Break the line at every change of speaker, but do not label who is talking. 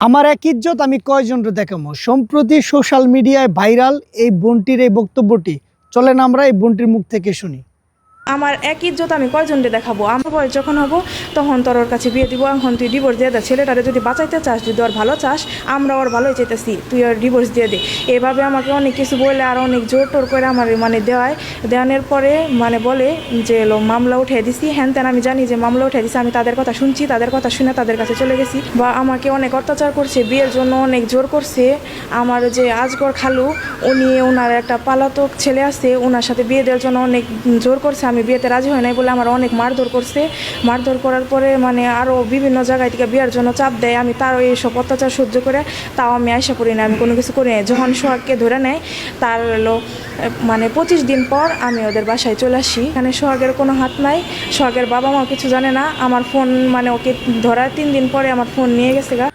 আমার এক ইজ্জত, আমি কয়জনরে দেখাবো? সম্প্রতি সোশ্যাল মিডিয়ায় ভাইরাল এই বোনটির এই বক্তব্যটি। চলেন আমরা এই বোনটির মুখ থেকে শুনি।
আমার এক ইজ্জত আমি কয়জনকে দেখাবো? আমার বয়স যখন হব, তখন তোর ওর কাছে বিয়ে দিব, এখন তুই ডিভোর্স দিয়ে দে। ছেলেটারে যদি বাঁচাইতে চাস, যদি ওর ভালো চাস, আমরা ওর ভালোই চাইতেছি। তুই ওর ডিভোর্স দিয়ে দে। এভাবে আমাকে অনেক কিছু বলে আর অনেক জোর টোর করে আমার মানে দেওয়ায়। দেওয়ানোর পরে মানে বলে যে মামলা উঠিয়ে দিছি। হ্যান তেন আমি জানি যে, মামলা উঠিয়ে দিছি। আমি তাদের কথা শুনছি, তাদের কথা শুনে তাদের কাছে চলে গেছি। বা আমাকে অনেক অত্যাচার করছে, বিয়ের জন্য অনেক জোর করছে। আমার যে আজগর খালু, উনি ওনার একটা পালাতক ছেলে আছে ওনার সাথে বিয়ে দেওয়ার জন্য অনেক জোর করছে। আমি বিয়েতে রাজি হয় নাই বলে আমার অনেক মারধর করছে। মারধর করার পরে মানে আরও বিভিন্ন জায়গায় থেকে বিয়ের জন্য চাপ দেয়। আমি তার তারও এইসব অত্যাচার সহ্য করে তাও আমি আশা করি না আমি কোনো কিছু করি না যখন সোহাগকে ধরে নেয়, তার হলো মানে পঁচিশ দিন পর আমি ওদের বাসায় চলে আসি। এখানে সোহাগের কোনো হাত নাই। সোহাগের বাবা মা কিছু জানে না। আমার ফোন মানে ওকে ধরার তিন দিন পরে আমার ফোন নিয়ে গেছে গা।